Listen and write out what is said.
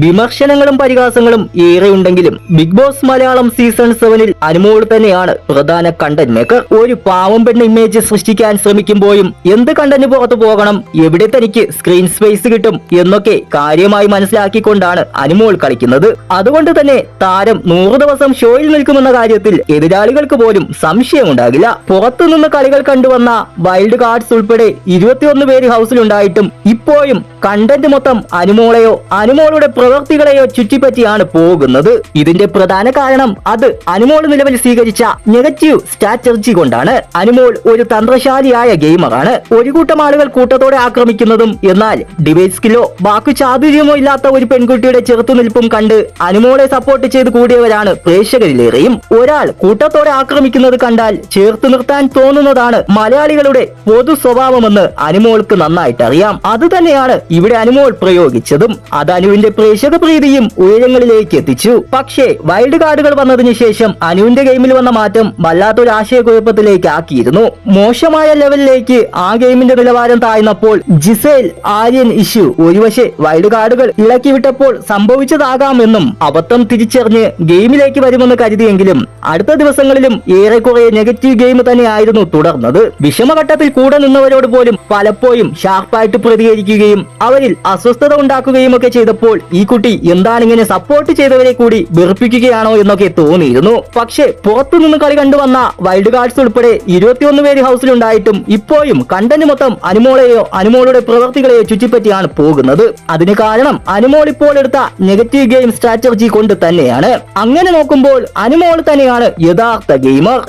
വിമർശനങ്ങളും പരിഹാസങ്ങളും ഏറെയുണ്ടെങ്കിലും ബിഗ് ബോസ് മലയാളം സീസൺ സെവനിൽ അനുമോൾ തന്നെയാണ് പ്രധാന കണ്ടന്റ് മേക്കർ ഒരു പാവം പെണ്ണ് ഇമേജ് സൃഷ്ടിക്കാൻ ശ്രമിക്കുമ്പോഴും എന്ത് കണ്ടന്റ് പുറത്തു പോകണം എവിടെ തനിക്ക് സ്ക്രീൻ സ്പേസ് കിട്ടും എന്നൊക്കെ കാര്യമായി മനസ്സിലാക്കിക്കൊണ്ടാണ് അനുമോൾ കളിക്കുന്നത്. അതുകൊണ്ട് തന്നെ താരം നൂറ് ദിവസം ഷോയിൽ നിൽക്കുമെന്ന കാര്യത്തിൽ എതിരാളികൾക്ക് പോലും സംശയമുണ്ടാകില്ല. പുറത്തുനിന്ന് കളികൾ കണ്ടുവന്ന വൈൽഡ് കാർഡ്സ് ഉൾപ്പെടെ ഇരുപത്തിയൊന്ന് പേര് ഹൗസിലുണ്ടായിട്ടും ഇപ്പോഴും കണ്ടന്റ് മൊത്തം അനുമോളെയോ അനുമോളുടെ പ്രവൃത്തികളെയോ ചുറ്റിപ്പറ്റിയാണ് പോകുന്നത്. ഇതിന്റെ പ്രധാന കാരണം അത് അനുമോൾ നിലവിൽ സ്വീകരിച്ച നെഗറ്റീവ് സ്ട്രാറ്റജി കൊണ്ടാണ്. അനുമോൾ ഒരു തന്ത്രശാലിയായ ഗെയിമറാണ്. ഒരു കൂട്ടം ആളുകൾ കൂട്ടത്തോടെ ആക്രമിക്കുന്നതും എന്നാൽ ഡിബേറ്റ് സ്കില്ലോ ബാക്കി ചാതുര്യമോ ഇല്ലാത്ത ഒരു പെൺകുട്ടിയുടെ ചെറുത്തുനിൽപ്പും കണ്ട് അനുമോളെ സപ്പോർട്ട് ചെയ്ത് കൂടിയവരാണ് പ്രേക്ഷകരിലേറെയും. ഒരാൾ കൂട്ടത്തോടെ ആക്രമിക്കുന്നത് കണ്ടാൽ ചേർത്ത് നിർത്താൻ തോന്നുന്നതാണ് മലയാളികളുടെ പൊതു സ്വഭാവമെന്ന് അനുമോൾക്ക് നന്നായിട്ട് അറിയാം അത് തന്നെയാണ് ഇവിടെ അനുമോൾ പ്രയോഗിച്ചതും. അത് അനുവിന്റെ പ്രേക്ഷക പ്രീതിയും ഉയരങ്ങളിലേക്ക് എത്തിച്ചു. പക്ഷേ വൈൽഡ് കാർഡുകൾ വന്നതിന് ശേഷം അനുവിന്റെ ഗെയിമിൽ വന്ന മാറ്റം വല്ലാത്തൊരു ആശയക്കുഴപ്പത്തിലേക്ക് ആക്കിയിരുന്നു. മോശമായ ലെവലിലേക്ക് ആ ഗെയിമിന്റെ നിലവാരം താഴ്ന്നപ്പോൾ ജിസേൽ ആര്യൻ ഇഷ്യൂ ഒരുവശെ വൈൽഡ് കാർഡുകൾ ഇളക്കി വിട്ടപ്പോൾ സംഭവിച്ചതാകാമെന്നും അബദ്ധം തിരിച്ചറിഞ്ഞ് ഗെയിമിലേക്ക് വരുമെന്ന് കരുതിയെങ്കിലും അടുത്ത ദിവസങ്ങളിലും ഏറെക്കുറെ നെഗറ്റീവ് ഗെയിം തന്നെയായിരുന്നു തുടർന്നത്. വിഷമഘട്ടത്തിൽ കൂടെ നിന്നവരോട് പോലും പലപ്പോഴും ഷാർപ്പായിട്ട് പ്രതികരിക്കുകയും അവരിൽ അസ്വസ്ഥത ഉണ്ടാക്കുകയും ഒക്കെ ചെയ്തപ്പോൾ ഈ കുട്ടി എന്താണ് ഇങ്ങനെ സപ്പോർട്ട് ചെയ്തവരെ കൂടി വെറുപ്പിക്കുകയാണോ എന്നൊക്കെ തോന്നിയിരുന്നു. പക്ഷേ പുറത്തുനിന്ന് കളി കണ്ടുവന്ന വൈൽഡ് കാർഡ്സ് ഉൾപ്പെടെ ഇരുപത്തിയൊന്ന് പേര് ഹൗസിലുണ്ടായിട്ടും ഇപ്പോഴും കണ്ടന് മൊത്തം അനുമോളെയോ അനുമോളുടെ പ്രവൃത്തികളെയോ ചുറ്റിപ്പറ്റിയാണ് പോകുന്നത്. അതിന് കാരണം അനുമോൾ ഇപ്പോൾ എടുത്ത നെഗറ്റീവ് ഗെയിം സ്ട്രാറ്റജി കൊണ്ട് തന്നെയാണ്. അങ്ങനെ നോക്കുമ്പോൾ അനുമോൾ തന്നെയാണ് യഥാർത്ഥ ഗെയിമർ